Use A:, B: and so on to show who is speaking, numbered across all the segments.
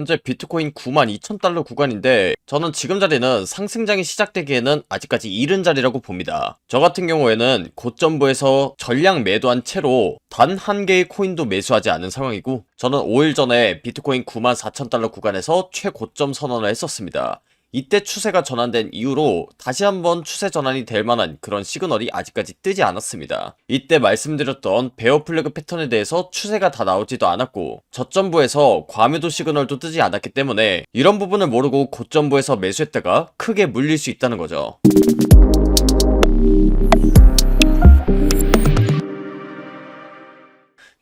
A: 현재 비트코인 92,000달러 구간인데 저는 지금 자리는 상승장이 시작되기에는 아직까지 이른 자리라고 봅니다. 저 같은 경우에는 고점부에서 전량 매도한 채로 단 한 개의 코인도 매수하지 않은 상황이고 저는 5일 전에 비트코인 94,000달러 구간에서 최고점 선언을 했었습니다. 이때 추세가 전환된 이후로 다시 한번 추세 전환이 될 만한 그런 시그널이 아직까지 뜨지 않았습니다. 이때 말씀드렸던 베어 플래그 패턴에 대해서 추세가 다 나오지도 않았고 저점부에서 과매도 시그널도 뜨지 않았기 때문에 이런 부분을 모르고 고점부에서 매수했다가 크게 물릴 수 있다는 거죠.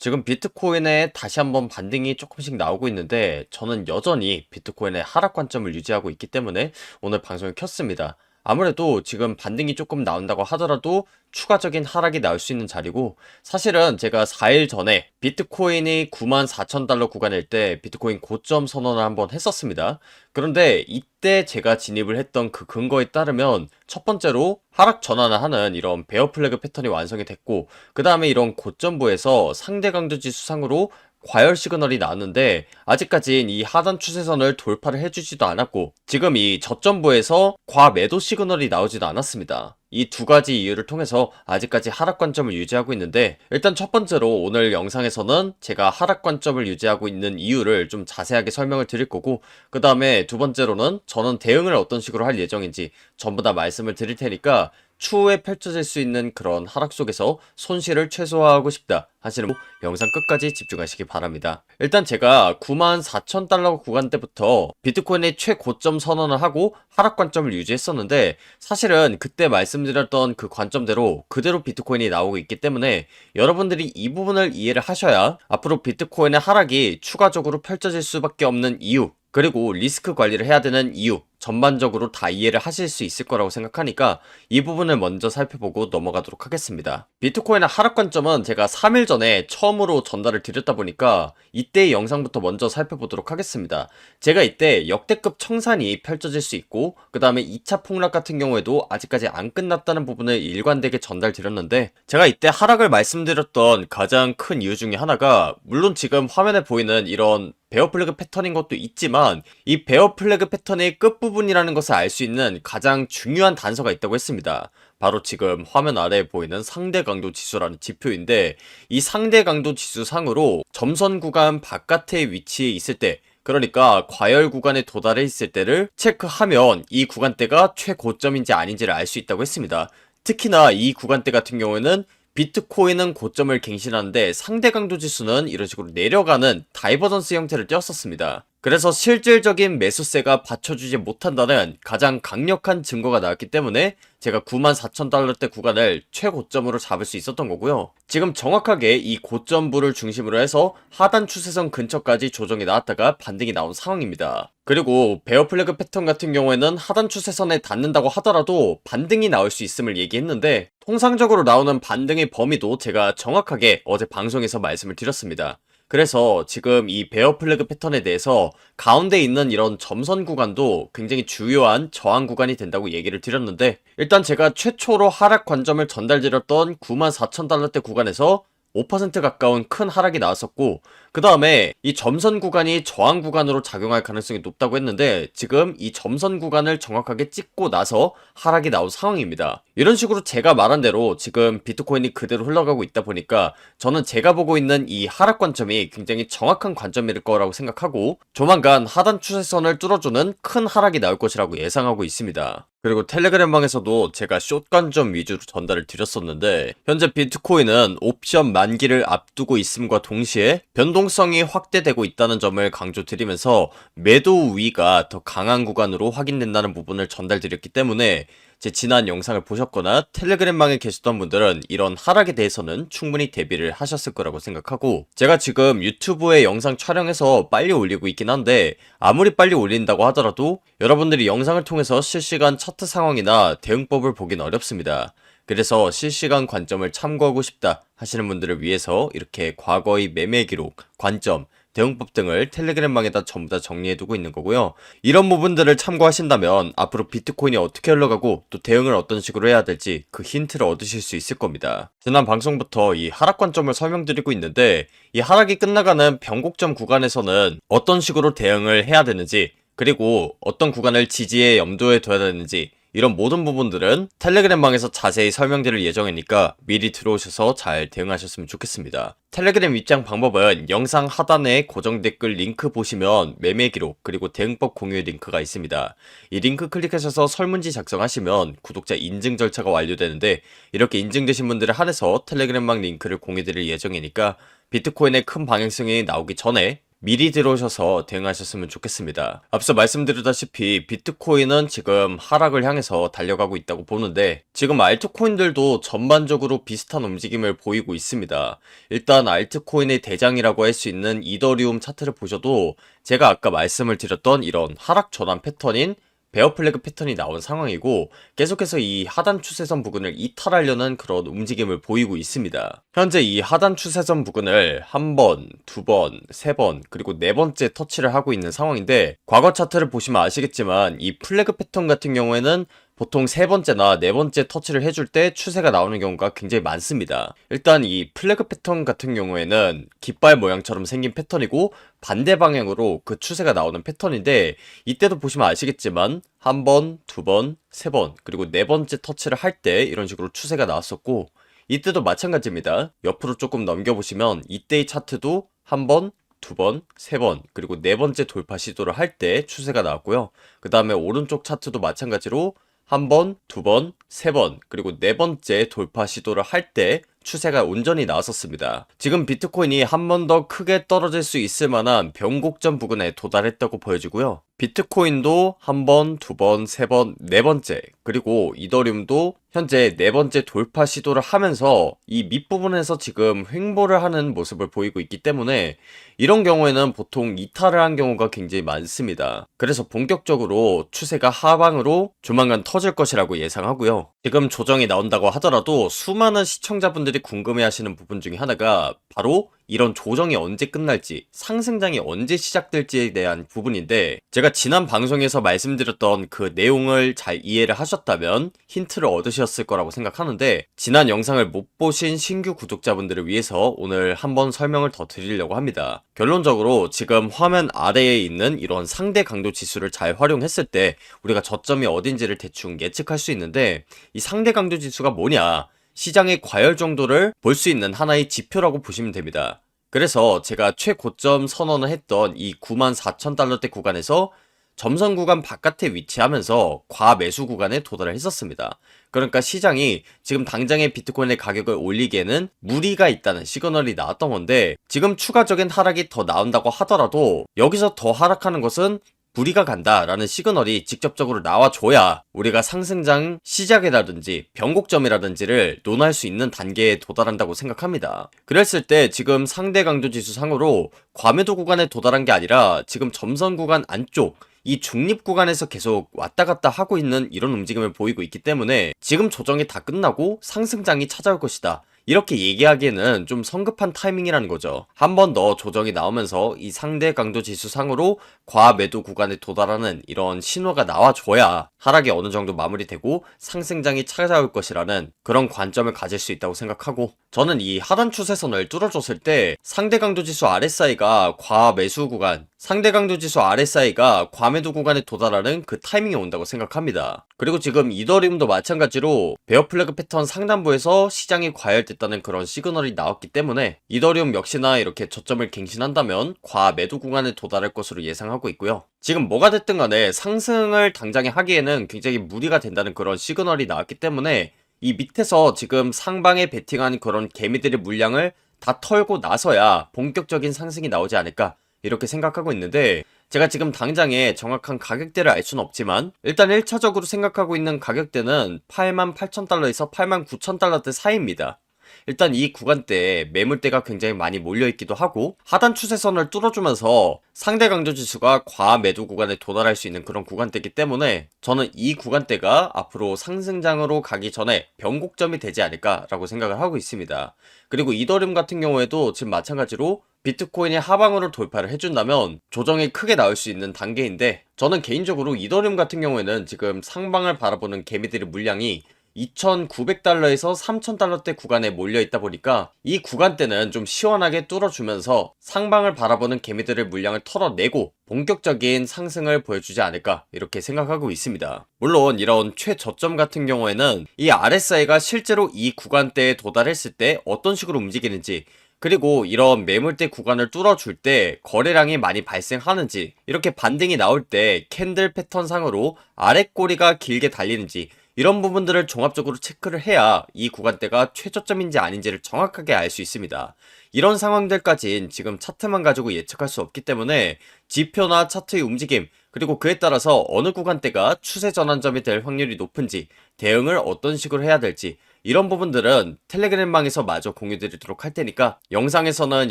A: 지금 비트코인에 다시 한번 반등이 조금씩 나오고 있는데 저는 여전히 비트코인의 하락 관점을 유지하고 있기 때문에 오늘 방송을 켰습니다. 아무래도 지금 반등이 조금 나온다고 하더라도 추가적인 하락이 나올 수 있는 자리고 사실은 제가 4일 전에 비트코인이 94,000달러 구간일 때 비트코인 고점 선언을 한번 했었습니다. 그런데 이때 제가 진입을 했던 그 근거에 따르면 첫 번째로 하락 전환을 하는 이런 베어 플래그 패턴이 완성이 됐고 그 다음에 이런 고점부에서 상대 강도 지수상으로 과열 시그널이 나왔는데 아직까진 이 하단 추세선을 돌파를 해주지도 않았고 지금 이 저점부에서 과매도 시그널이 나오지도 않았습니다. 이 두 가지 이유를 통해서 아직까지 하락 관점을 유지하고 있는데 일단 첫 번째로 오늘 영상에서는 제가 하락 관점을 유지하고 있는 이유를 좀 자세하게 설명을 드릴 거고 그 다음에 두 번째로는 저는 대응을 어떤 식으로 할 예정인지 전부 다 말씀을 드릴 테니까 추후에 펼쳐질 수 있는 그런 하락 속에서 손실을 최소화하고 싶다 하시는 분 영상 끝까지 집중하시기 바랍니다. 일단 제가 94,000달러 구간 때부터 비트코인의 최고점 선언을 하고 하락 관점을 유지했었는데 사실은 그때 말씀드렸던 그 관점대로 그대로 비트코인이 나오고 있기 때문에 여러분들이 이 부분을 이해를 하셔야 앞으로 비트코인의 하락이 추가적으로 펼쳐질 수밖에 없는 이유 그리고 리스크 관리를 해야 되는 이유 전반적으로 다 이해를 하실 수 있을 거라고 생각하니까 이 부분을 먼저 살펴보고 넘어가도록 하겠습니다. 비트코인의 하락 관점은 제가 3일 전에 처음으로 전달을 드렸다 보니까 이때의 영상부터 먼저 살펴보도록 하겠습니다. 제가 이때 역대급 청산이 펼쳐질 수 있고 그 다음에 2차 폭락 같은 경우에도 아직까지 안 끝났다는 부분을 일관되게 전달 드렸는데 제가 이때 하락을 말씀드렸던 가장 큰 이유 중에 하나가 물론 지금 화면에 보이는 이런 베어 플래그 패턴인 것도 있지만 이 베어 플래그 패턴의 끝부분이라는 것을 알 수 있는 가장 중요한 단서가 있다고 했습니다. 바로 지금 화면 아래에 보이는 상대 강도 지수라는 지표인데 이 상대 강도 지수 상으로 점선 구간 바깥에 위치해 있을 때 그러니까 과열 구간에 도달해 있을 때를 체크하면 이 구간대가 최고점인지 아닌지를 알 수 있다고 했습니다. 특히나 이 구간대 같은 경우에는 비트코인은 고점을 갱신하는데 상대 강도 지수는 이런 식으로 내려가는 다이버전스 형태를 띄었었습니다. 그래서 실질적인 매수세가 받쳐주지 못한다는 가장 강력한 증거가 나왔기 때문에 제가 94,000달러대 구간을 최고점으로 잡을 수 있었던 거고요. 지금 정확하게 이 고점부를 중심으로 해서 하단 추세선 근처까지 조정이 나왔다가 반등이 나온 상황입니다. 그리고 베어 플래그 패턴 같은 경우에는 하단 추세선에 닿는다고 하더라도 반등이 나올 수 있음을 얘기했는데 통상적으로 나오는 반등의 범위도 제가 정확하게 어제 방송에서 말씀을 드렸습니다. 그래서 지금 이 베어 플래그 패턴에 대해서 가운데 있는 이런 점선 구간도 굉장히 주요한 저항 구간이 된다고 얘기를 드렸는데 일단 제가 최초로 하락 관점을 전달드렸던 94,000달러대 구간에서 5% 가까운 큰 하락이 나왔었고 그 다음에 이 점선 구간이 저항 구간으로 작용할 가능성이 높다고 했는데 지금 이 점선 구간을 정확하게 찍고 나서 하락이 나온 상황입니다. 이런 식으로 제가 말한 대로 지금 비트코인이 그대로 흘러가고 있다 보니까 저는 제가 보고 있는 이 하락 관점이 굉장히 정확한 관점일 거라고 생각하고 조만간 하단 추세선을 뚫어주는 큰 하락이 나올 것이라고 예상하고 있습니다. 그리고 텔레그램 방에서도 제가 숏 관점 위주로 전달을 드렸었는데 현재 비트코인은 옵션 만기를 앞두고 있음과 동시에 변동 성이 확대되고 있다는 점을 강조드리면서 매도 우위가 더 강한 구간으로 확인된다는 부분을 전달드렸기 때문에 제 지난 영상을 보셨거나 텔레그램방에 계셨던 분들은 이런 하락에 대해서는 충분히 대비를 하셨을 거라고 생각하고 제가 지금 유튜브에 영상 촬영해서 빨리 올리고 있긴 한데 아무리 빨리 올린다고 하더라도 여러분들이 영상을 통해서 실시간 차트 상황이나 대응법을 보긴 어렵습니다. 그래서 실시간 관점을 참고하고 싶다 하시는 분들을 위해서 이렇게 과거의 매매 기록, 관점, 대응법 등을 텔레그램방에다 전부 다 정리해두고 있는 거고요. 이런 부분들을 참고하신다면 앞으로 비트코인이 어떻게 흘러가고 또 대응을 어떤 식으로 해야 될지 그 힌트를 얻으실 수 있을 겁니다. 지난 방송부터 이 하락 관점을 설명드리고 있는데 이 하락이 끝나가는 변곡점 구간에서는 어떤 식으로 대응을 해야 되는지 그리고 어떤 구간을 지지에 염두에 둬야 되는지 이런 모든 부분들은 텔레그램방에서 자세히 설명드릴 예정이니까 미리 들어오셔서 잘 대응하셨으면 좋겠습니다. 텔레그램 입장 방법은 영상 하단에 고정 댓글 링크 보시면 매매 기록 그리고 대응법 공유 링크가 있습니다. 이 링크 클릭하셔서 설문지 작성하시면 구독자 인증 절차가 완료되는데 이렇게 인증되신 분들을 한해서 텔레그램방 링크를 공유드릴 예정이니까 비트코인의 큰 방향성이 나오기 전에 미리 들어오셔서 대응하셨으면 좋겠습니다. 앞서 말씀드렸다시피 비트코인은 지금 하락을 향해서 달려가고 있다고 보는데 지금 알트코인들도 전반적으로 비슷한 움직임을 보이고 있습니다. 일단 알트코인의 대장이라고 할 수 있는 이더리움 차트를 보셔도 제가 아까 말씀을 드렸던 이런 하락 전환 패턴인 베어 플래그 패턴이 나온 상황이고 계속해서 이 하단 추세선 부근을 이탈하려는 그런 움직임을 보이고 있습니다. 현재 이 하단 추세선 부근을 한 번, 두 번, 세 번, 그리고 네 번째 터치를 하고 있는 상황인데 과거 차트를 보시면 아시겠지만 이 플래그 패턴 같은 경우에는 보통 세 번째나 네 번째 터치를 해줄 때 추세가 나오는 경우가 굉장히 많습니다. 일단 이 플래그 패턴 같은 경우에는 깃발 모양처럼 생긴 패턴이고 반대 방향으로 그 추세가 나오는 패턴인데 이때도 보시면 아시겠지만 한 번, 두 번, 세 번, 그리고 네 번째 터치를 할 때 이런 식으로 추세가 나왔었고 이때도 마찬가지입니다. 옆으로 조금 넘겨보시면 이때의 차트도 한 번, 두 번, 세 번, 그리고 네 번째 돌파 시도를 할 때 추세가 나왔고요. 그 다음에 오른쪽 차트도 마찬가지로 한 번, 두 번, 세 번, 그리고 네 번째 돌파 시도를 할 때 추세가 온전히 나왔었습니다. 지금 비트코인이 한 번 더 크게 떨어질 수 있을 만한 변곡점 부근에 도달했다고 보여지고요. 비트코인도 한 번, 두 번, 세 번, 네 번째, 그리고 이더리움도 현재 네 번째 돌파 시도를 하면서 이 밑부분에서 지금 횡보를 하는 모습을 보이고 있기 때문에 이런 경우에는 보통 이탈을 한 경우가 굉장히 많습니다. 그래서 본격적으로 추세가 하방으로 조만간 터질 것이라고 예상하고요. 지금 조정이 나온다고 하더라도 수많은 시청자분들이 궁금해 하시는 부분 중에 하나가 바로 이런 조정이 언제 끝날지, 상승장이 언제 시작될지에 대한 부분인데, 제가 지난 방송에서 말씀드렸던 그 내용을 잘 이해를 하셨다면 힌트를 얻으셨을 거라고 생각하는데, 지난 영상을 못 보신 신규 구독자분들을 위해서 오늘 한번 설명을 더 드리려고 합니다. 결론적으로 지금 화면 아래에 있는 이런 상대 강도 지수를 잘 활용했을 때, 우리가 저점이 어딘지를 대충 예측할 수 있는데, 이 상대 강도 지수가 뭐냐? 시장의 과열 정도를 볼 수 있는 하나의 지표라고 보시면 됩니다. 그래서 제가 최고점 선언을 했던 이 94,000달러대 구간에서 점선 구간 바깥에 위치하면서 과매수 구간에 도달을 했었습니다. 그러니까 시장이 지금 당장의 비트코인의 가격을 올리기에는 무리가 있다는 시그널이 나왔던 건데 지금 추가적인 하락이 더 나온다고 하더라도 여기서 더 하락하는 것은 무리가 간다라는 시그널이 직접적으로 나와줘야 우리가 상승장 시작이라든지 변곡점이라든지를 논할 수 있는 단계에 도달한다고 생각합니다. 그랬을 때 지금 상대 강도 지수 상으로 과매도 구간에 도달한 게 아니라 지금 점선 구간 안쪽 이 중립 구간에서 계속 왔다 갔다 하고 있는 이런 움직임을 보이고 있기 때문에 지금 조정이 다 끝나고 상승장이 찾아올 것이다. 이렇게 얘기하기에는 좀 성급한 타이밍이라는 거죠. 한 번 더 조정이 나오면서 이 상대 강도 지수 상으로 과매도 구간에 도달하는 이런 신호가 나와줘야 하락이 어느 정도 마무리되고 상승장이 찾아올 것이라는 그런 관점을 가질 수 있다고 생각하고 저는 이 하단 추세선을 뚫어줬을 때 상대 강도 지수 RSI가 과매수 구간 상대 강도 지수 RSI가 과매도 구간에 도달하는 그 타이밍이 온다고 생각합니다. 그리고 지금 이더리움도 마찬가지로 베어 플래그 패턴 상단부에서 시장이 과열됐 다는 그런 시그널이 나왔기 때문에 이더리움 역시나 이렇게 저점을 갱신한다면 과 매도 구간에 도달할 것으로 예상하고 있고요. 지금 뭐가 됐든 간에 상승을 당장에 하기에는 굉장히 무리가 된다는 그런 시그널이 나왔기 때문에 이 밑에서 지금 상방에 베팅한 그런 개미들의 물량을 다 털고 나서야 본격적인 상승이 나오지 않을까 이렇게 생각하고 있는데 제가 지금 당장에 정확한 가격대를 알 수는 없지만 일단 1차적으로 생각하고 있는 가격대는 88,000달러에서 89,000달러대 사이입니다. 일단 이 구간대에 매물대가 굉장히 많이 몰려있기도 하고 하단 추세선을 뚫어주면서 상대 강조 지수가 과매도 구간에 도달할 수 있는 그런 구간대이기 때문에 저는 이 구간대가 앞으로 상승장으로 가기 전에 변곡점이 되지 않을까라고 생각을 하고 있습니다. 그리고 이더리움 같은 경우에도 지금 마찬가지로 비트코인이 하방으로 돌파를 해준다면 조정이 크게 나올 수 있는 단계인데 저는 개인적으로 이더리움 같은 경우에는 지금 상방을 바라보는 개미들의 물량이 2,900달러에서 3,000달러대 구간에 몰려 있다 보니까 이 구간대는 좀 시원하게 뚫어주면서 상방을 바라보는 개미들의 물량을 털어내고 본격적인 상승을 보여주지 않을까 이렇게 생각하고 있습니다. 물론 이런 최저점 같은 경우에는 이 RSI가 실제로 이 구간대에 도달했을 때 어떤 식으로 움직이는지 그리고 이런 매물대 구간을 뚫어줄 때 거래량이 많이 발생하는지 이렇게 반등이 나올 때 캔들 패턴 상으로 아랫꼬리가 길게 달리는지 이런 부분들을 종합적으로 체크를 해야 이 구간대가 최저점인지 아닌지를 정확하게 알 수 있습니다. 이런 상황들까진 지금 차트만 가지고 예측할 수 없기 때문에 지표나 차트의 움직임 그리고 그에 따라서 어느 구간대가 추세 전환점이 될 확률이 높은지 대응을 어떤 식으로 해야 될지 이런 부분들은 텔레그램방에서 마저 공유드리도록 할 테니까 영상에서는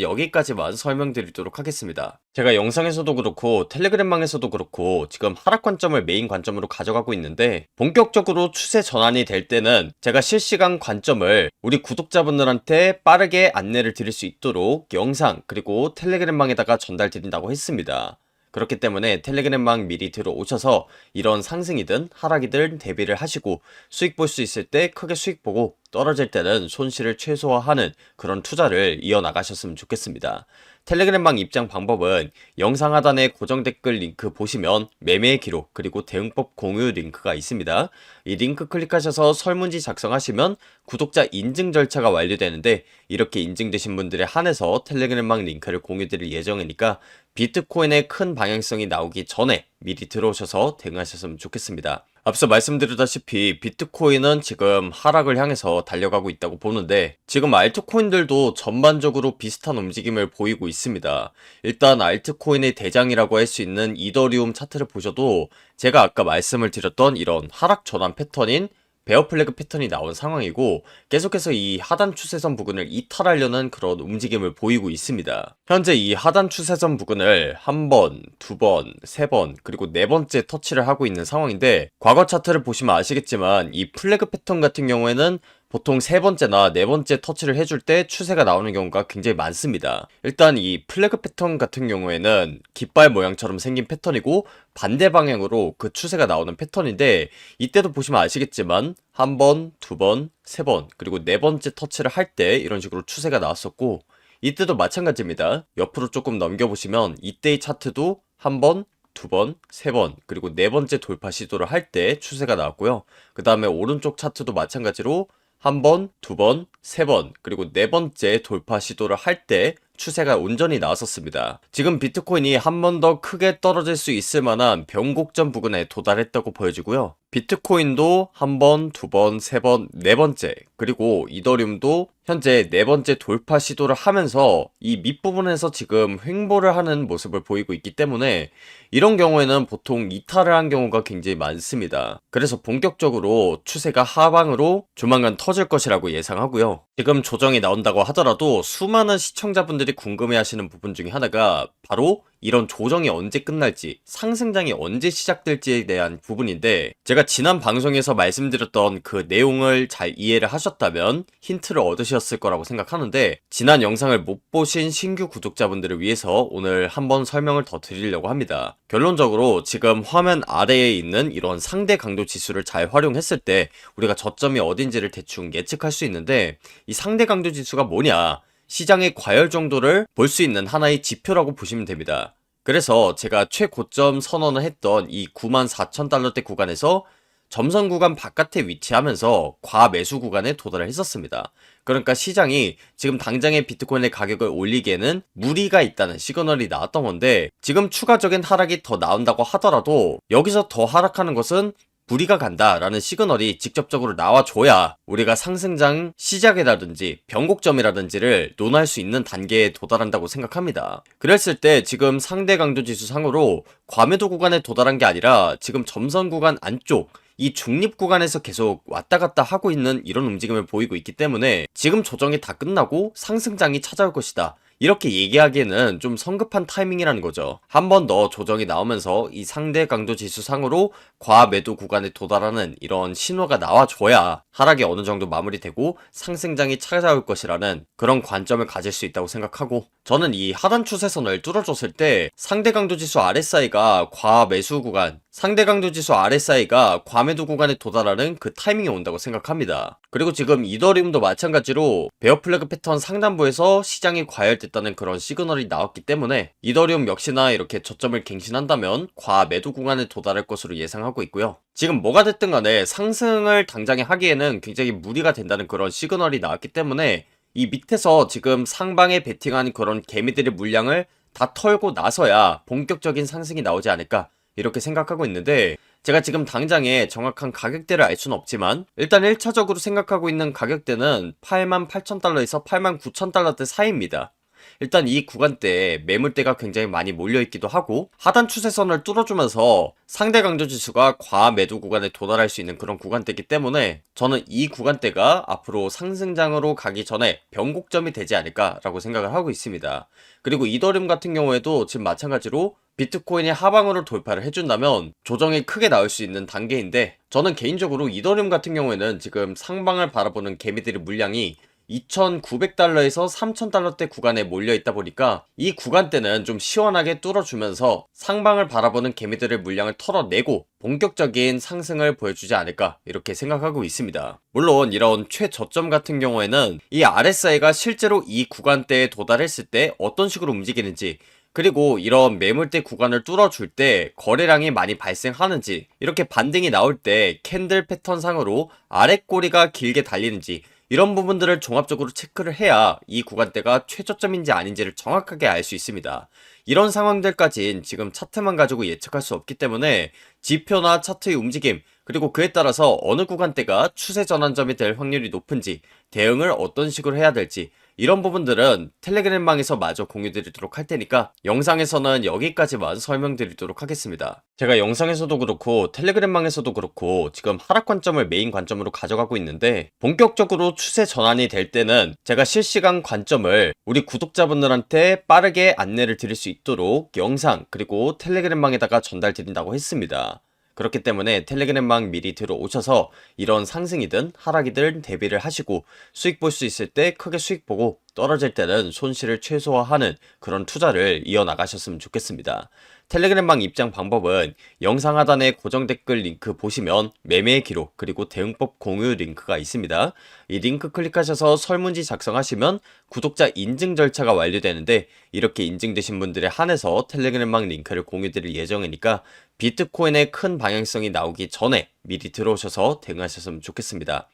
A: 여기까지만 설명드리도록 하겠습니다. 제가 영상에서도 그렇고 텔레그램방에서도 그렇고 지금 하락 관점을 메인 관점으로 가져가고 있는데 본격적으로 추세 전환이 될 때는 제가 실시간 관점을 우리 구독자분들한테 빠르게 안내를 드릴 수 있도록 영상 그리고 텔레그램방에다가 전달 드린다고 했습니다. 그렇기 때문에 텔레그램방 미리 들어오셔서 이런 상승이든 하락이든 대비를 하시고 수익 볼 수 있을 때 크게 수익 보고 떨어질 때는 손실을 최소화하는 그런 투자를 이어나가셨으면 좋겠습니다. 텔레그램방 입장 방법은 영상 하단에 고정 댓글 링크 보시면 매매의 기록 그리고 대응법 공유 링크가 있습니다. 이 링크 클릭하셔서 설문지 작성하시면 구독자 인증 절차가 완료되는데 이렇게 인증되신 분들에 한해서 텔레그램방 링크를 공유드릴 예정이니까 비트코인의 큰 방향성이 나오기 전에 미리 들어오셔서 대응하셨으면 좋겠습니다. 앞서 말씀드렸다시피 비트코인은 지금 하락을 향해서 달려가고 있다고 보는데 지금 알트코인들도 전반적으로 비슷한 움직임을 보이고 있습니다. 일단 알트코인의 대장이라고 할 수 있는 이더리움 차트를 보셔도 제가 아까 말씀을 드렸던 이런 하락 전환 패턴인 베어 플래그 패턴이 나온 상황이고 계속해서 이 하단 추세선 부근을 이탈하려는 그런 움직임을 보이고 있습니다. 현재 이 하단 추세선 부근을 한 번, 두 번, 세 번, 그리고 네 번째 터치를 하고 있는 상황인데 과거 차트를 보시면 아시겠지만 이 플래그 패턴 같은 경우에는 보통 세 번째나 네 번째 터치를 해줄 때 추세가 나오는 경우가 굉장히 많습니다. 일단 이 플래그 패턴 같은 경우에는 깃발 모양처럼 생긴 패턴이고 반대 방향으로 그 추세가 나오는 패턴인데 이때도 보시면 아시겠지만 한 번, 두 번, 세 번, 그리고 네 번째 터치를 할 때 이런 식으로 추세가 나왔었고 이때도 마찬가지입니다. 옆으로 조금 넘겨보시면 이때의 차트도 한 번, 두 번, 세 번, 그리고 네 번째 돌파 시도를 할 때 추세가 나왔고요. 그 다음에 오른쪽 차트도 마찬가지로 한 번, 두 번, 세 번, 그리고 네 번째 돌파 시도를 할 때 추세가 온전히 나왔었습니다. 지금 비트코인이 한 번 더 크게 떨어질 수 있을 만한 변곡점 부근에 도달했다고 보여지고요. 비트코인도 한 번, 두 번, 세 번, 네 번째, 그리고 이더리움도 현재 네 번째 돌파 시도를 하면서 이 밑부분에서 지금 횡보를 하는 모습을 보이고 있기 때문에 이런 경우에는 보통 이탈을 한 경우가 굉장히 많습니다. 그래서 본격적으로 추세가 하방으로 조만간 터질 것이라고 예상하고요. 지금 조정이 나온다고 하더라도 수많은 시청자분들이 궁금해 하시는 부분 중에 하나가 바로 이런 조정이 언제 끝날지, 상승장이 언제 시작될지에 대한 부분인데, 제가 지난 방송에서 말씀드렸던 그 내용을 잘 이해를 하셨다면 힌트를 얻으셨 을 거라고 생각하는데, 지난 영상을 못 보신 신규 구독자분들을 위해서 오늘 한번 설명을 더 드리려고 합니다. 결론적으로 지금 화면 아래에 있는 이런 상대 강도 지수를 잘 활용했을 때, 우리가 저점이 어딘지를 대충 예측할 수 있는데, 이 상대 강도 지수가 뭐냐? 시장의 과열 정도를 볼 수 있는 하나의 지표라고 보시면 됩니다. 그래서 제가 최고점 선언을 했던 이 94,000달러대 구간에서 점선 구간 바깥에 위치하면서 과매수 구간에 도달을 했었습니다. 그러니까 시장이 지금 당장의 비트코인의 가격을 올리기에는 무리가 있다는 시그널이 나왔던 건데 지금 추가적인 하락이 더 나온다고 하더라도 여기서 더 하락하는 것은 무리가 간다라는 시그널이 직접적으로 나와줘야 우리가 상승장 시작이라든지 변곡점이라든지를 논할 수 있는 단계에 도달한다고 생각합니다. 그랬을 때 지금 상대 강도 지수 상으로 과매도 구간에 도달한 게 아니라 지금 점선 구간 안쪽 이 중립 구간에서 계속 왔다 갔다 하고 있는 이런 움직임을 보이고 있기 때문에 지금 조정이 다 끝나고 상승장이 찾아올 것이다. 이렇게 얘기하기에는 좀 성급한 타이밍이라는 거죠. 한 번 더 조정이 나오면서 이 상대 강도 지수 상으로 과매도 구간에 도달하는 이런 신호가 나와줘야 하락이 어느 정도 마무리되고 상승장이 찾아올 것이라는 그런 관점을 가질 수 있다고 생각하고 저는 이 하단 추세선을 뚫어줬을 때 상대 강도 지수 RSI가 과매수 구간 상대 강도 지수 RSI가 과매도 구간에 도달하는 그 타이밍이 온다고 생각합니다. 그리고 지금 이더리움도 마찬가지로 베어 플래그 패턴 상단부에서 시장이 과열됐다는 그런 시그널이 나왔기 때문에 이더리움 역시나 이렇게 저점을 갱신한다면 과매도 구간에 도달할 것으로 예상하고 있고요. 지금 뭐가 됐든 간에 상승을 당장에 하기에는 굉장히 무리가 된다는 그런 시그널이 나왔기 때문에 이 밑에서 지금 상방에 베팅한 그런 개미들의 물량을 다 털고 나서야 본격적인 상승이 나오지 않을까 이렇게 생각하고 있는데 제가 지금 당장에 정확한 가격대를 알 수는 없지만 일단 1차적으로 생각하고 있는 가격대는 88,000달러에서 89,000달러대 사이입니다. 일단 이 구간대에 매물대가 굉장히 많이 몰려있기도 하고 하단 추세선을 뚫어주면서 상대 강조 지수가 과매도 구간에 도달할 수 있는 그런 구간대이기 때문에 저는 이 구간대가 앞으로 상승장으로 가기 전에 변곡점이 되지 않을까라고 생각을 하고 있습니다. 그리고 이더리움 같은 경우에도 지금 마찬가지로 비트코인이 하방으로 돌파를 해준다면 조정이 크게 나올 수 있는 단계인데 저는 개인적으로 이더리움 같은 경우에는 지금 상방을 바라보는 개미들의 물량이 2,900달러에서 3,000달러대 구간에 몰려 있다 보니까 이 구간대는 좀 시원하게 뚫어주면서 상방을 바라보는 개미들의 물량을 털어내고 본격적인 상승을 보여주지 않을까 이렇게 생각하고 있습니다. 물론 이런 최저점 같은 경우에는 이 RSI가 실제로 이 구간대에 도달했을 때 어떤 식으로 움직이는지 그리고 이런 매물대 구간을 뚫어줄 때 거래량이 많이 발생하는지 이렇게 반등이 나올 때 캔들 패턴 상으로 아랫꼬리가 길게 달리는지 이런 부분들을 종합적으로 체크를 해야 이 구간대가 최저점인지 아닌지를 정확하게 알 수 있습니다. 이런 상황들까진 지금 차트만 가지고 예측할 수 없기 때문에 지표나 차트의 움직임 그리고 그에 따라서 어느 구간대가 추세 전환점이 될 확률이 높은지 대응을 어떤 식으로 해야 될지 이런 부분들은 텔레그램망에서 마저 공유드리도록 할 테니까 영상에서는 여기까지만 설명드리도록 하겠습니다. 제가 영상에서도 그렇고 텔레그램망에서도 그렇고 지금 하락 관점을 메인 관점으로 가져가고 있는데 본격적으로 추세 전환이 될 때는 제가 실시간 관점을 우리 구독자분들한테 빠르게 안내를 드릴 수 있도록 영상 그리고 텔레그램망에다가 전달 드린다고 했습니다. 그렇기 때문에 텔레그램망 미리 들어오셔서 이런 상승이든 하락이든 대비를 하시고 수익 볼 수 있을 때 크게 수익 보고 떨어질 때는 손실을 최소화하는 그런 투자를 이어나가셨으면 좋겠습니다. 텔레그램방 입장 방법은 영상 하단에 고정 댓글 링크 보시면 매매 기록 그리고 대응법 공유 링크가 있습니다. 이 링크 클릭하셔서 설문지 작성하시면 구독자 인증 절차가 완료되는데 이렇게 인증되신 분들에 한해서 텔레그램방 링크를 공유드릴 예정이니까 비트코인의 큰 방향성이 나오기 전에 미리 들어오셔서 대응하셨으면 좋겠습니다.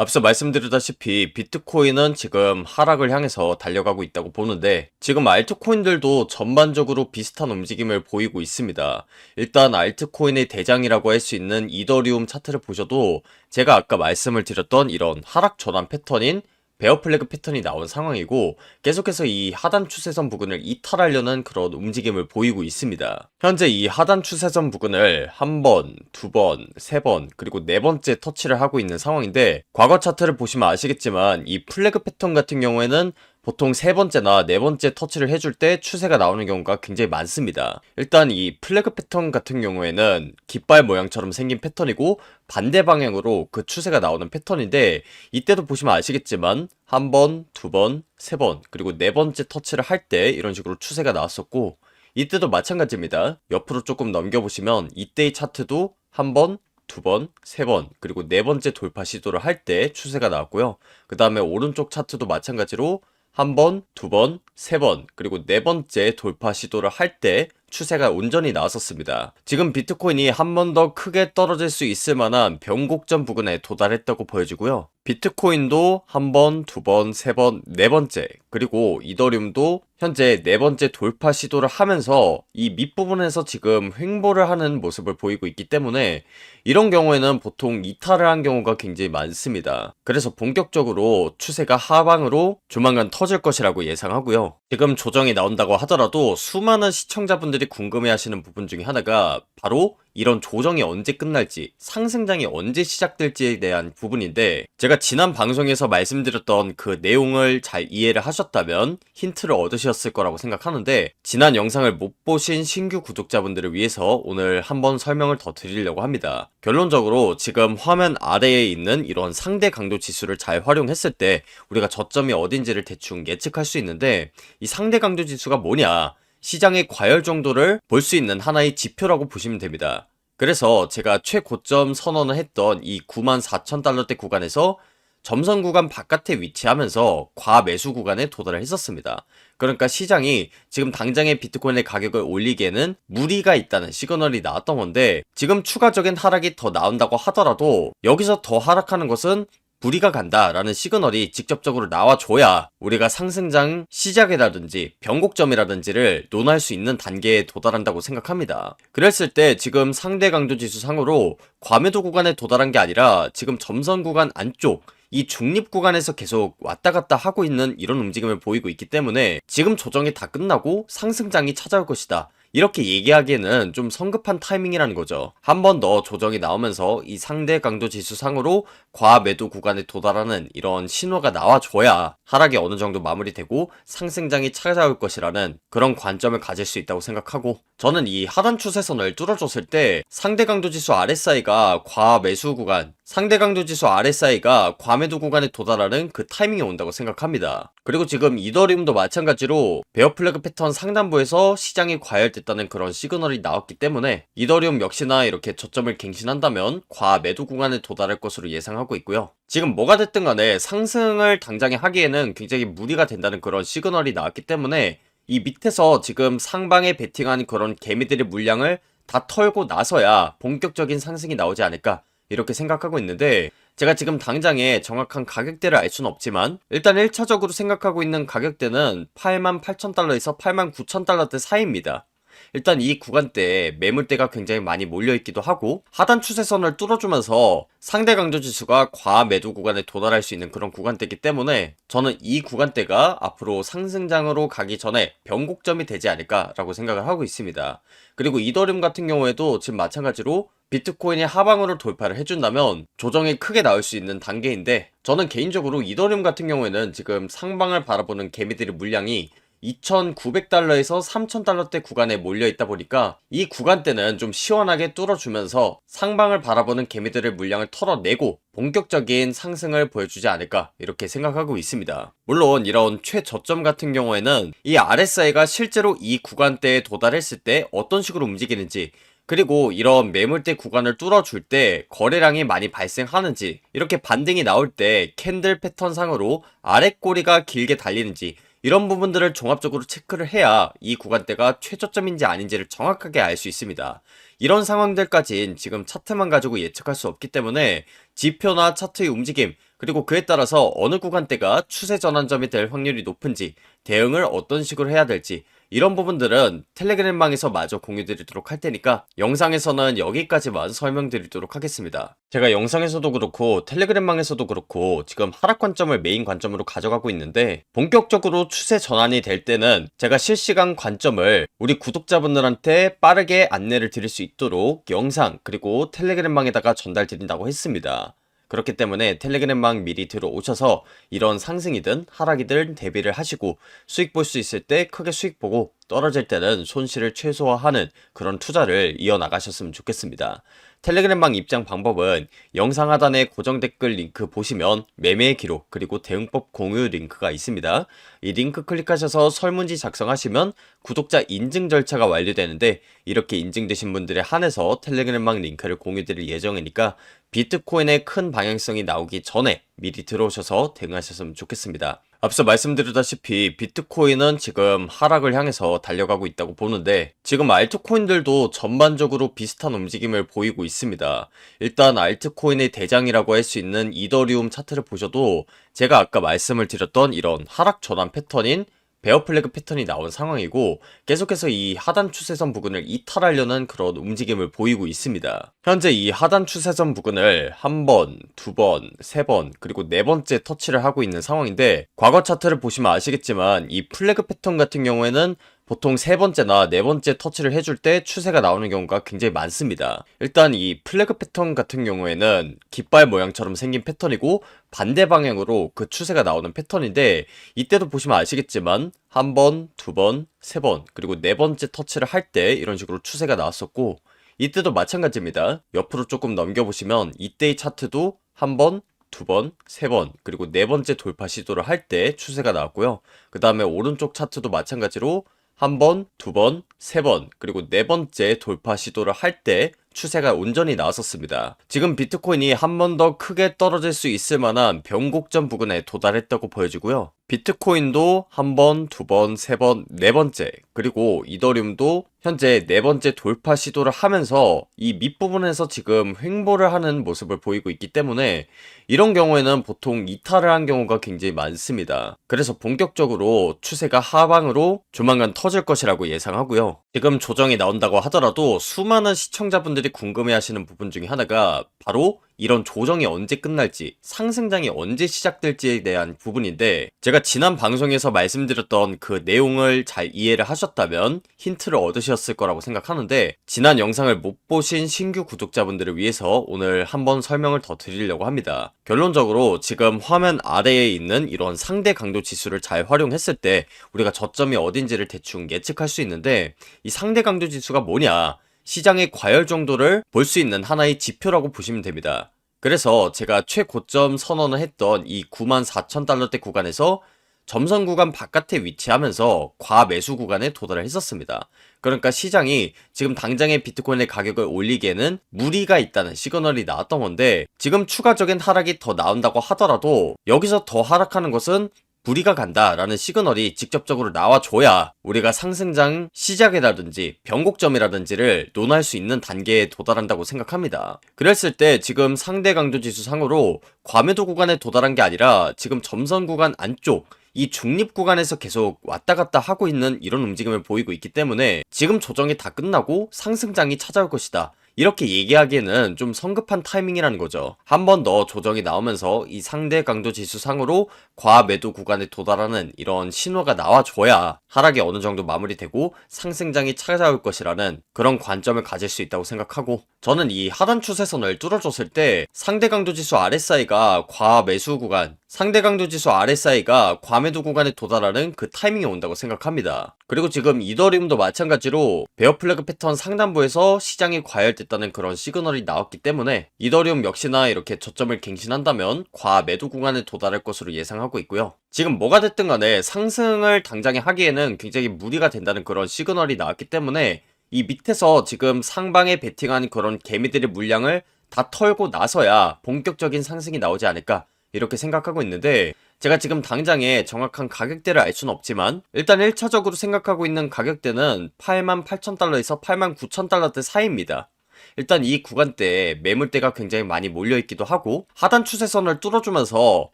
A: 앞서 말씀드렸다시피 비트코인은 지금 하락을 향해서 달려가고 있다고 보는데 지금 알트코인들도 전반적으로 비슷한 움직임을 보이고 있습니다. 일단 알트코인의 대장이라고 할 수 있는 이더리움 차트를 보셔도 제가 아까 말씀을 드렸던 이런 하락 전환 패턴인 베어 플래그 패턴이 나온 상황이고 계속해서 이 하단 추세선 부근을 이탈하려는 그런 움직임을 보이고 있습니다. 현재 이 하단 추세선 부근을 한 번, 두 번, 세 번, 그리고 네 번째 터치를 하고 있는 상황인데 과거 차트를 보시면 아시겠지만 이 플래그 패턴 같은 경우에는 보통 세 번째나 네 번째 터치를 해줄 때 추세가 나오는 경우가 굉장히 많습니다. 일단 이 플래그 패턴 같은 경우에는 깃발 모양처럼 생긴 패턴이고 반대 방향으로 그 추세가 나오는 패턴인데 이때도 보시면 아시겠지만 한 번, 두 번, 세 번, 그리고 네 번째 터치를 할 때 이런 식으로 추세가 나왔었고 이때도 마찬가지입니다. 옆으로 조금 넘겨보시면 이때의 차트도 한 번, 두 번, 세 번, 그리고 네 번째 돌파 시도를 할 때 추세가 나왔고요. 그 다음에 오른쪽 차트도 마찬가지로 한 번, 두 번, 세 번, 그리고 네 번째 돌파 시도를 할 때 추세가 온전히 나왔었습니다. 지금 비트코인이 한 번 더 크게 떨어질 수 있을 만한 변곡점 부근에 도달했다고 보여지고요. 비트코인도 한 번, 두 번, 세 번, 네 번째, 그리고 이더리움도 현재 네 번째 돌파 시도를 하면서 이 밑부분에서 지금 횡보를 하는 모습을 보이고 있기 때문에 이런 경우에는 보통 이탈을 한 경우가 굉장히 많습니다. 그래서 본격적으로 추세가 하방으로 조만간 터질 것이라고 예상하고요. 지금 조정이 나온다고 하더라도 수많은 시청자분들이 궁금해 하시는 부분 중에 하나가 바로 이런 조정이 언제 끝날지, 상승장이 언제 시작될지에 대한 부분인데, 제가 지난 방송에서 말씀드렸던 그 내용을 잘 이해를 하셨다면 힌트를 얻으셨을 거라고 생각하는데, 지난 영상을 못 보신 신규 구독자분들을 위해서 오늘 한번 설명을 더 드리려고 합니다. 결론적으로 지금 화면 아래에 있는 이런 상대 강도 지수를 잘 활용했을 때, 우리가 저점이 어딘지를 대충 예측할 수 있는데, 이 상대 강도 지수가 뭐냐? 시장의 과열 정도를 볼 수 있는 하나의 지표라고 보시면 됩니다. 그래서 제가 최고점 선언을 했던 이 94,000달러대 구간에서 점선 구간 바깥에 위치하면서 과매수 구간에 도달을 했었습니다. 그러니까 시장이 지금 당장의 비트코인의 가격을 올리기에는 무리가 있다는 시그널이 나왔던 건데 지금 추가적인 하락이 더 나온다고 하더라도 여기서 더 하락하는 것은 불이가 간다라는 시그널이 직접적으로 나와줘야 우리가 상승장 시작이라든지 변곡점이라든지를 논할 수 있는 단계에 도달한다고 생각합니다. 그랬을 때 지금 상대 강도 지수 상으로 과매도 구간에 도달한 게 아니라 지금 점선 구간 안쪽 이 중립 구간에서 계속 왔다 갔다 하고 있는 이런 움직임을 보이고 있기 때문에 지금 조정이 다 끝나고 상승장이 찾아올 것이다. 이렇게 얘기하기에는 좀 성급한 타이밍이라는 거죠. 한 번 더 조정이 나오면서 이 상대 강도 지수 상으로 과매도 구간에 도달하는 이런 신호가 나와줘야 하락이 어느 정도 마무리되고 상승장이 찾아올 것이라는 그런 관점을 가질 수 있다고 생각하고 저는 이 하단 추세선을 뚫어줬을 때 상대 강도 지수 RSI가 과매수 구간 상대 강도 지수 RSI가 과매도 구간에 도달하는 그 타이밍이 온다고 생각합니다. 그리고 지금 이더리움도 마찬가지로 베어 플래그 패턴 상단부에서 시장이 과열 됐다는 그런 시그널이 나왔기 때문에 이더리움 역시나 이렇게 저점을 갱신한다면 과 매도 구간에 도달할 것으로 예상하고 있고요. 지금 뭐가 됐든 간에 상승을 당장에 하기에는 굉장히 무리가 된다는 그런 시그널이 나왔기 때문에 이 밑에서 지금 상방에 베팅한 그런 개미들의 물량을 다 털고 나서야 본격적인 상승이 나오지 않을까 이렇게 생각하고 있는데 제가 지금 당장에 정확한 가격대를 알 수는 없지만 일단 1차적으로 생각하고 있는 가격대는 88,000달러에서 89,000달러대 사이입니다. 일단 이 구간대에 매물대가 굉장히 많이 몰려있기도 하고 하단 추세선을 뚫어주면서 상대 강조 지수가 과매도 구간에 도달할 수 있는 그런 구간대이기 때문에 저는 이 구간대가 앞으로 상승장으로 가기 전에 변곡점이 되지 않을까라고 생각을 하고 있습니다. 그리고 이더리움 같은 경우에도 지금 마찬가지로 비트코인이 하방으로 돌파를 해준다면 조정이 크게 나올 수 있는 단계인데 저는 개인적으로 이더리움 같은 경우에는 지금 상방을 바라보는 개미들의 물량이 2,900달러에서 3,000달러대 구간에 몰려 있다 보니까 이 구간대는 좀 시원하게 뚫어주면서 상방을 바라보는 개미들의 물량을 털어내고 본격적인 상승을 보여주지 않을까 이렇게 생각하고 있습니다. 물론 이런 최저점 같은 경우에는 이 RSI가 실제로 이 구간대에 도달했을 때 어떤 식으로 움직이는지 그리고 이런 매물대 구간을 뚫어줄 때 거래량이 많이 발생하는지 이렇게 반등이 나올 때 캔들 패턴 상으로 아래 꼬리가 길게 달리는지 이런 부분들을 종합적으로 체크를 해야 이 구간대가 최저점인지 아닌지를 정확하게 알 수 있습니다. 이런 상황들까진 지금 차트만 가지고 예측할 수 없기 때문에 지표나 차트의 움직임 그리고 그에 따라서 어느 구간대가 추세 전환점이 될 확률이 높은지 대응을 어떤 식으로 해야 될지 이런 부분들은 텔레그램망에서 마저 공유드리도록 할 테니까 영상에서는 여기까지만 설명드리도록 하겠습니다. 제가 영상에서도 그렇고 텔레그램망에서도 그렇고 지금 하락 관점을 메인 관점으로 가져가고 있는데 본격적으로 추세 전환이 될 때는 제가 실시간 관점을 우리 구독자분들한테 빠르게 안내를 드릴 수 있도록 영상 그리고 텔레그램망에다가 전달 드린다고 했습니다. 그렇기 때문에 텔레그램망 미리 들어오셔서 이런 상승이든 하락이든 대비를 하시고 수익 볼 수 있을 때 크게 수익 보고 떨어질 때는 손실을 최소화하는 그런 투자를 이어나가셨으면 좋겠습니다. 텔레그램방 입장 방법은 영상 하단에 고정 댓글 링크 보시면 매매 기록 그리고 대응법 공유 링크가 있습니다. 이 링크 클릭하셔서 설문지 작성하시면 구독자 인증 절차가 완료되는데 이렇게 인증되신 분들에 한해서 텔레그램방 링크를 공유드릴 예정이니까 비트코인의 큰 방향성이 나오기 전에 미리 들어오셔서 대응하셨으면 좋겠습니다. 앞서 말씀드렸다시피 비트코인은 지금 하락을 향해서 달려가고 있다고 보는데 지금 알트코인들도 전반적으로 비슷한 움직임을 보이고 있습니다. 일단 알트코인의 대장이라고 할 수 있는 이더리움 차트를 보셔도 제가 아까 말씀을 드렸던 이런 하락 전환 패턴인 베어 플래그 패턴이 나온 상황이고 계속해서 이 하단 추세선 부근을 이탈하려는 그런 움직임을 보이고 있습니다. 현재 이 하단 추세선 부근을 한 번, 두 번, 세 번, 그리고 네 번째 터치를 하고 있는 상황인데 과거 차트를 보시면 아시겠지만 이 플래그 패턴 같은 경우에는 보통 세 번째나 네 번째 터치를 해줄 때 추세가 나오는 경우가 굉장히 많습니다. 일단 이 플래그 패턴 같은 경우에는 깃발 모양처럼 생긴 패턴이고 반대 방향으로 그 추세가 나오는 패턴인데 이때도 보시면 아시겠지만 한 번, 두 번, 세 번, 그리고 네 번째 터치를 할 때 이런 식으로 추세가 나왔었고 이때도 마찬가지입니다. 옆으로 조금 넘겨보시면 이때의 차트도 한 번, 두 번, 세 번, 그리고 네 번째 돌파 시도를 할 때 추세가 나왔고요. 그 다음에 오른쪽 차트도 마찬가지로 한 번, 두 번, 세 번, 그리고 네 번째 돌파 시도를 할 때 추세가 온전히 나왔었습니다. 지금 비트코인이 한 번 더 크게 떨어질 수 있을 만한 변곡점 부근에 도달했다고 보여지고요. 비트코인도 한 번, 두 번, 세 번, 네 번째, 그리고 이더리움도 현재 네 번째 돌파 시도를 하면서 이 밑부분에서 지금 횡보를 하는 모습을 보이고 있기 때문에 이런 경우에는 보통 이탈을 한 경우가 굉장히 많습니다. 그래서 본격적으로 추세가 하방으로 조만간 터질 것이라고 예상하고요. 지금 조정이 나온다고 하더라도 수많은 시청자분들이 궁금해 하시는 부분 중에 하나가 바로 이런 조정이 언제 끝날지, 상승장이 언제 시작될지에 대한 부분인데, 제가 지난 방송에서 말씀드렸던 그 내용을 잘 이해를 하셨다면 힌트를 얻으셨을 거라고 생각하는데, 지난 영상을 못 보신 신규 구독자분들을 위해서 오늘 한번 설명을 더 드리려고 합니다. 결론적으로 지금 화면 아래에 있는 이런 상대 강도 지수를 잘 활용했을 때, 우리가 저점이 어딘지를 대충 예측할 수 있는데, 이 상대 강도 지수가 뭐냐? 시장의 과열 정도를 볼 수 있는 하나의 지표라고 보시면 됩니다. 그래서 제가 최고점 선언을 했던 이 94,000달러대 구간에서 점선 구간 바깥에 위치하면서 과매수 구간에 도달을 했었습니다. 그러니까 시장이 지금 당장의 비트코인의 가격을 올리기에는 무리가 있다는 시그널이 나왔던 건데 지금 추가적인 하락이 더 나온다고 하더라도 여기서 더 하락하는 것은 무리가 간다라는 시그널이 직접적으로 나와줘야 우리가 상승장 시작이라든지 변곡점이라든지를 논할 수 있는 단계에 도달한다고 생각합니다. 그랬을 때 지금 상대 강도 지수 상으로 과매도 구간에 도달한 게 아니라 지금 점선 구간 안쪽 이 중립 구간에서 계속 왔다 갔다 하고 있는 이런 움직임을 보이고 있기 때문에 지금 조정이 다 끝나고 상승장이 찾아올 것이다. 이렇게 얘기하기에는 좀 성급한 타이밍이라는 거죠. 한 번 더 조정이 나오면서 이 상대 강도 지수 상으로 과매도 구간에 도달하는 이런 신호가 나와줘야 하락이 어느 정도 마무리되고 상승장이 찾아올 것이라는 그런 관점을 가질 수 있다고 생각하고 저는 이 하단 추세선을 뚫어줬을 때 상대 강도 지수 RSI가 과매수 구간 상대 강도 지수 RSI가 과매도 구간에 도달하는 그 타이밍이 온다고 생각합니다. 그리고 지금 이더리움도 마찬가지로 베어 플래그 패턴 상단부에서 시장이 과열됐다는 그런 시그널이 나왔기 때문에 이더리움 역시나 이렇게 저점을 갱신한다면 과매도 구간에 도달할 것으로 예상하고 있고요. 지금 뭐가 됐든 간에 상승을 당장에 하기에는 굉장히 무리가 된다는 그런 시그널이 나왔기 때문에 이 밑에서 지금 상방에 베팅한 그런 개미들의 물량을 다 털고 나서야 본격적인 상승이 나오지 않을까 이렇게 생각하고 있는데 제가 지금 당장에 정확한 가격대를 알 수는 없지만 일단 1차적으로 생각하고 있는 가격대는 88,000달러에서 89,000달러대 사이입니다. 일단 이 구간대에 매물대가 굉장히 많이 몰려있기도 하고 하단 추세선을 뚫어주면서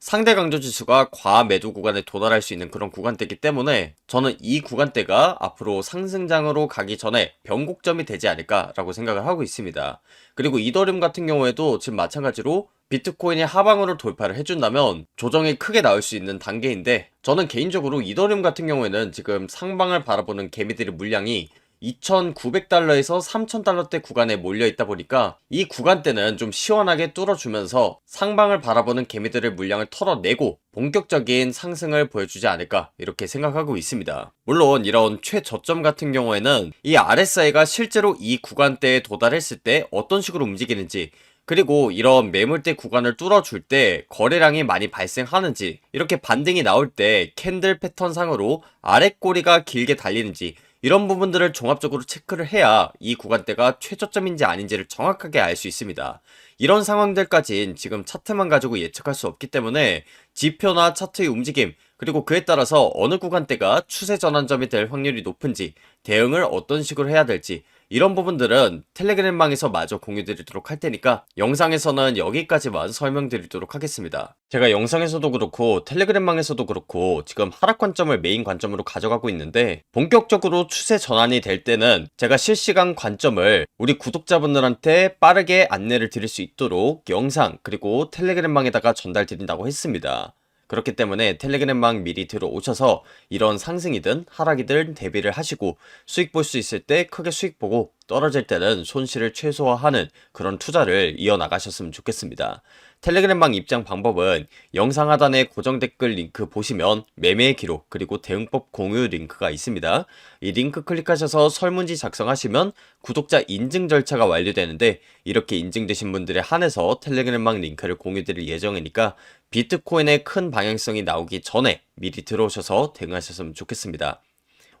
A: 상대 강조 지수가 과매도 구간에 도달할 수 있는 그런 구간대이기 때문에 저는 이 구간대가 앞으로 상승장으로 가기 전에 변곡점이 되지 않을까라고 생각을 하고 있습니다. 그리고 이더리움 같은 경우에도 지금 마찬가지로 비트코인이 하방으로 돌파를 해준다면 조정이 크게 나올 수 있는 단계인데 저는 개인적으로 이더리움 같은 경우에는 지금 상방을 바라보는 개미들의 물량이 2,900달러에서 3,000달러대 구간에 몰려 있다 보니까 이 구간대는 좀 시원하게 뚫어주면서 상방을 바라보는 개미들의 물량을 털어내고 본격적인 상승을 보여주지 않을까 이렇게 생각하고 있습니다. 물론 이런 최저점 같은 경우에는 이 RSI가 실제로 이 구간대에 도달했을 때 어떤 식으로 움직이는지 그리고 이런 매물대 구간을 뚫어줄 때 거래량이 많이 발생하는지 이렇게 반등이 나올 때 캔들 패턴 상으로 아랫꼬리가 길게 달리는지 이런 부분들을 종합적으로 체크를 해야 이 구간대가 최저점인지 아닌지를 정확하게 알 수 있습니다. 이런 상황들까진 지금 차트만 가지고 예측할 수 없기 때문에 지표나 차트의 움직임 그리고 그에 따라서 어느 구간대가 추세 전환점이 될 확률이 높은지 대응을 어떤 식으로 해야 될지 이런 부분들은 텔레그램방에서 마저 공유드리도록 할 테니까 영상에서는 여기까지만 설명드리도록 하겠습니다. 제가 영상에서도 그렇고 텔레그램방에서도 그렇고 지금 하락 관점을 메인 관점으로 가져가고 있는데 본격적으로 추세 전환이 될 때는 제가 실시간 관점을 우리 구독자분들한테 빠르게 안내를 드릴 수 있도록 영상 그리고 텔레그램방에다가 전달 드린다고 했습니다. 그렇기 때문에 텔레그램망 미리 들어오셔서 이런 상승이든 하락이든 대비를 하시고 수익 볼 수 있을 때 크게 수익 보고 떨어질 때는 손실을 최소화하는 그런 투자를 이어나가셨으면 좋겠습니다. 텔레그램방 입장 방법은 영상 하단에 고정 댓글 링크 보시면 매매 기록 그리고 대응법 공유 링크가 있습니다. 이 링크 클릭하셔서 설문지 작성하시면 구독자 인증 절차가 완료되는데 이렇게 인증되신 분들에 한해서 텔레그램방 링크를 공유드릴 예정이니까 비트코인의 큰 방향성이 나오기 전에 미리 들어오셔서 대응하셨으면 좋겠습니다.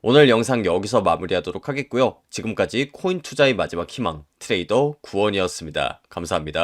A: 오늘 영상 여기서 마무리하도록 하겠고요. 지금까지 코인 투자의 마지막 희망 트레이더 구원이었습니다. 감사합니다.